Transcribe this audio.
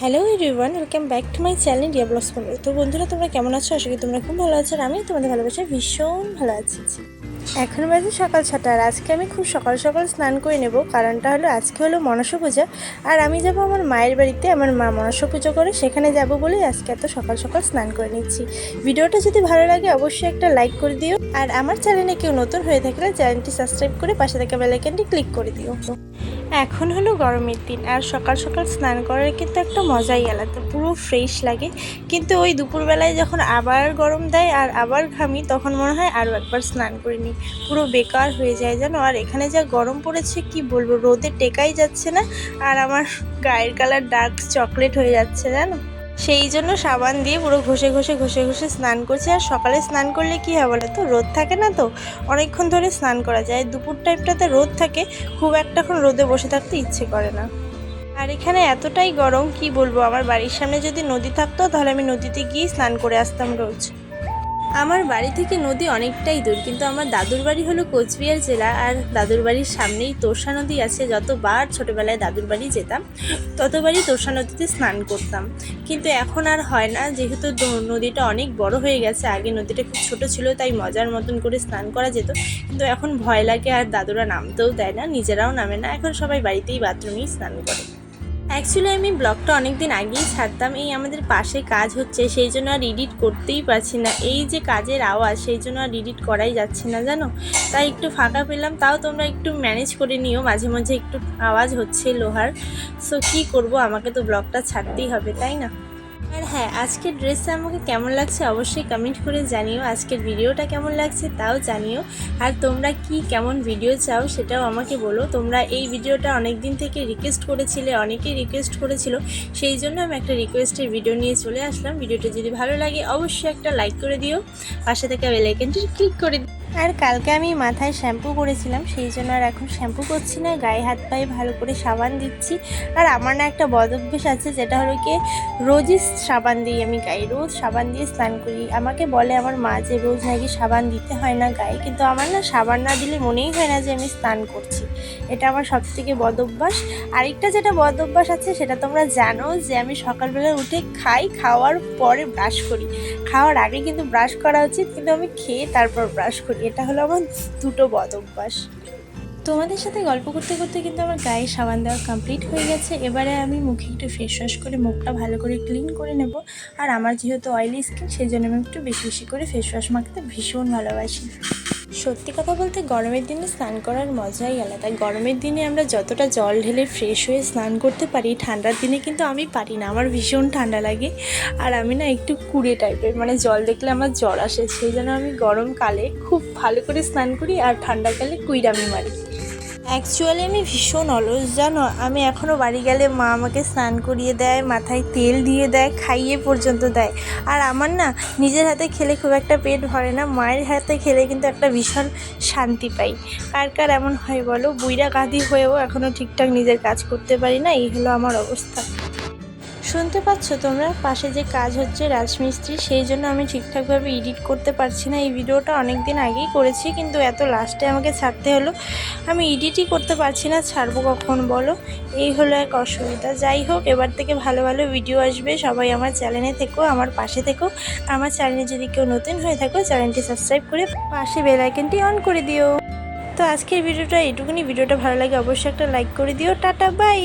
Hello everyone welcome back to my channel Diya vlogs পনেরো তো বন্ধুরা, তোমরা কেমন আছো? আশা করি তোমরা খুব ভালো আছো আর আমি তোমাদের ভালোবাসা ভীষণ ভালো আছি। এখন বাজে সকাল ছটা আর আজকে আমি খুব সকাল সকাল স্নান করে নেব। কারণটা হলো আজকে হলো মনসা পূজা আর আমি যাব আমার মায়ের বাড়িতে, আমার মা মনসা পুজো করে সেখানে যাব বলেই আজকে এত সকাল সকাল স্নান করে নিচ্ছি। ভিডিওটা যদি ভালো লাগে অবশ্যই একটা লাইক করে দিও আর আমার চ্যানেলে কেউ নতুন হয়ে থাকলে চ্যানেলটি সাবস্ক্রাইব করে পাশে থাকা বেলাইকানটি ক্লিক করে দিও। এখন হলো গরমের দিন আর সকাল সকাল স্নান করার কিন্তু একটা মজাই আলাদা পুরো ফ্রেশ লাগে। কিন্তু ওই দুপুরবেলায় যখন আবার গরম দেয় আর আবার ঘামি, তখন মনে হয় আরও একবার স্নান করে নিই। পুরো বেকার হয়ে যায় জানো আর এখানে যা গরম পড়েছে, কি বলব, রোদে টেকাই যাচ্ছে না। আর আমার গায়ের কালার ডার্ক চকলেট হয়ে যাচ্ছে, জানো? সেই জন্য সাবান দিয়ে পুরো ঘষে ঘষে ঘষে ঘষে স্নান করছে। আর সকালে স্নান করলে কী হয় বলো তো? রোদ থাকে না তো? অনেকক্ষণ ধরে স্নান করা যায়। দুপুর টাইমটাতে রোদ থাকে। খুব একটাক্ষণ রোদে বসে থাকতে ইচ্ছে করে না। আর এখানে এতটাই গরম, কি বলব? আমার বাড়ির সামনে যদি নদী থাকতো, তাহলে আমি নদীতে গিয়ে স্নান করে আসতাম রোজ। আমার বাড়ি থেকে নদী অনেকটাই দূর, কিন্তু আমার দাদুর বাড়ি হলো কোচবিহার জেলা, আর দাদুর বাড়ির সামনেই তোষা নদী আছে। যতবার ছোটোবেলায় দাদুর বাড়ি যেতাম, ততবারই তোষা নদীতে স্নান করতাম। কিন্তু এখন আর হয় না, যেহেতু নদীটা অনেক বড় হয়ে গেছে, আগে নদীটা খুব ছোট ছিল, তাই মজার মতন করে স্নান করা যেত। কিন্তু এখন ভয় লাগে, আর দাদুরা নামতেও দেয় না, নিজেরাও নামে না, এখন সবাই বাড়িতেই বাথরুমেই স্নান করে। অ্যাকচুয়ালি আমি ব্লগটা অনেক দিন আগেই ছাড়তাম। এই আমাদের পাশে কাজ হচ্ছে, সেই জন্য আর এডিট করতেই পারছি না। এই যে কাজের আওয়াজ, সেই জন্য আর এডিট করাই যাচ্ছে না, জানো? তাই একটু ফাঁকা পেলাম। তাও তোমরা একটু ম্যানেজ করে নিও। মাঝে মাঝে একটু আওয়াজ হচ্ছে লোহার। সো কি করব? আমাকে তো ব্লগটা ছাড়তেই হবে, তাই না? আর হ্যাঁ আজকের ড্রেসটা আমাকে কেমন লাগছে অবশ্যই কমেন্ট করে জানিও। আজকের ভিডিওটা কেমন লাগছে তাও জানিও। আর তোমরা কি কেমন ভিডিও চাও সেটাও আমাকে বলো। তোমরা এই ভিডিওটা অনেক দিন থেকে রিকোয়েস্ট করেছিলে, অনেকেই রিকোয়েস্ট করেছিল। সেই জন্য আমি একটা রিকোয়েস্টের ভিডিও নিয়ে চলে আসলাম। ভিডিওটা যদি ভালো লাগে, অবশ্যই একটা লাইক করে দিও। পাশে থাকা বেলাইকনটি ক্লিক করে দিও। আর কালকে আমি মাথায় শ্যাম্পু করেছিলাম, সেই জন্য আর এখন শ্যাম্পু করছি না, গায়ে হাত পায়ে ভালো করে সাবান দিচ্ছি। আর আমার না একটা বদ অভ্যেস আছে, যেটা হলো কি, রোজই সাবান দিই আমি গায়ে, রোজ সাবান দিয়ে স্নান করি। আমাকে বলে আমার মা যে রোজ নাকি সাবান দিতে হয় না গায়ে, কিন্তু আমার না সাবান না দিলে মনেই হয় না যে আমি স্নান করছি। এটা আমার সব থেকে বদ অভ্যাস। আরেকটা যেটা বদ অভ্যাস আছে, সেটা তোমরা জানো যে আমি সকালবেলা উঠে খাই, খাওয়ার পরে ব্রাশ করি। খাওয়ার আগে কিন্তু ব্রাশ করা উচিত, কিন্তু আমি খেয়ে তারপর ব্রাশ করি। এটা হলো আমার দুটো বদ অভ্যাস। তোমাদের সাথে গল্প করতে করতে কিন্তু আমার গায়ে সাবান দেওয়া কমপ্লিট হয়ে গেছে। এবারে আমি মুখে একটু ফেস ওয়াশ করে, মুখটা ভালো করে ক্লিন করে নেব। আর আমার যেহেতু অয়েলি স্কিন সেই জন্য আমি একটু বেশি বেশি করে ফেস ওয়াশ মাখতে ভীষণ ভালোবাসি। সত্যি কথা বলতে গরমের দিনে স্নান করার মজাই আলাদা। গরমের দিনে আমরা যতটা জল ঢেলে ফ্রেশ হয়ে স্নান করতে পারি, ঠান্ডার দিনে কিন্তু আমি পারি না। আমার ভীষণ ঠান্ডা লাগে আর আমি না একটু কুড়ে টাইপের মানে জল দেখলে আমার জ্বর আসে। সেই জন্য আমি গরমকালে খুব ভালো করে স্নান করি আর ঠান্ডাকালে কুইরামি মারি। অ্যাকচুয়ালি আমি ভীষণ অলস, জানো? আমি এখনও বাড়ি গেলে মা আমাকে স্নান করিয়ে দেয়, মাথায় তেল দিয়ে দেয়, খাইয়ে পর্যন্ত দেয়। আর আমার না, নিজের হাতে খেলে খুব একটা পেট ভরে না, মায়ের হাতে খেলে কিন্তু একটা ভীষণ শান্তি পাই। কার কার এমন হয় বলো? বুইরা কাঁদি হয়েও এখনও ঠিকঠাক নিজের কাজ করতে পারি না, এই হলো আমার অবস্থা। শুনতে পাচ্ছ তোমরা? পাশে যে কাজ হচ্ছে রাজমিস্ত্রি, সেই জন্য আমি ঠিকঠাকভাবে এডিট করতে পারছি না। এই ভিডিওটা অনেক দিন আগেই করেছি, কিন্তু এত লাস্টে আমাকে ছাড়তে হলো। আমি এডিটই করতে পারছি না, ছাড়বো কখন বলো? এই হলো এক অসুবিধা। যাই হোক, এবার থেকে ভালো ভালো ভিডিও আসবে। সবাই আমার চ্যানেলে থেকো, আমার পাশে থেকো। আমার চ্যানেলে যদি কেউ নতুন হয়ে থাকো চ্যানেলটি সাবস্ক্রাইব করে পাশে বেল আইকনটি অন করে দিও। তো আজকের ভিডিওটা এটুকুনি ভিডিওটা ভালো লাগে অবশ্যই একটা লাইক করে দিও। Tata bye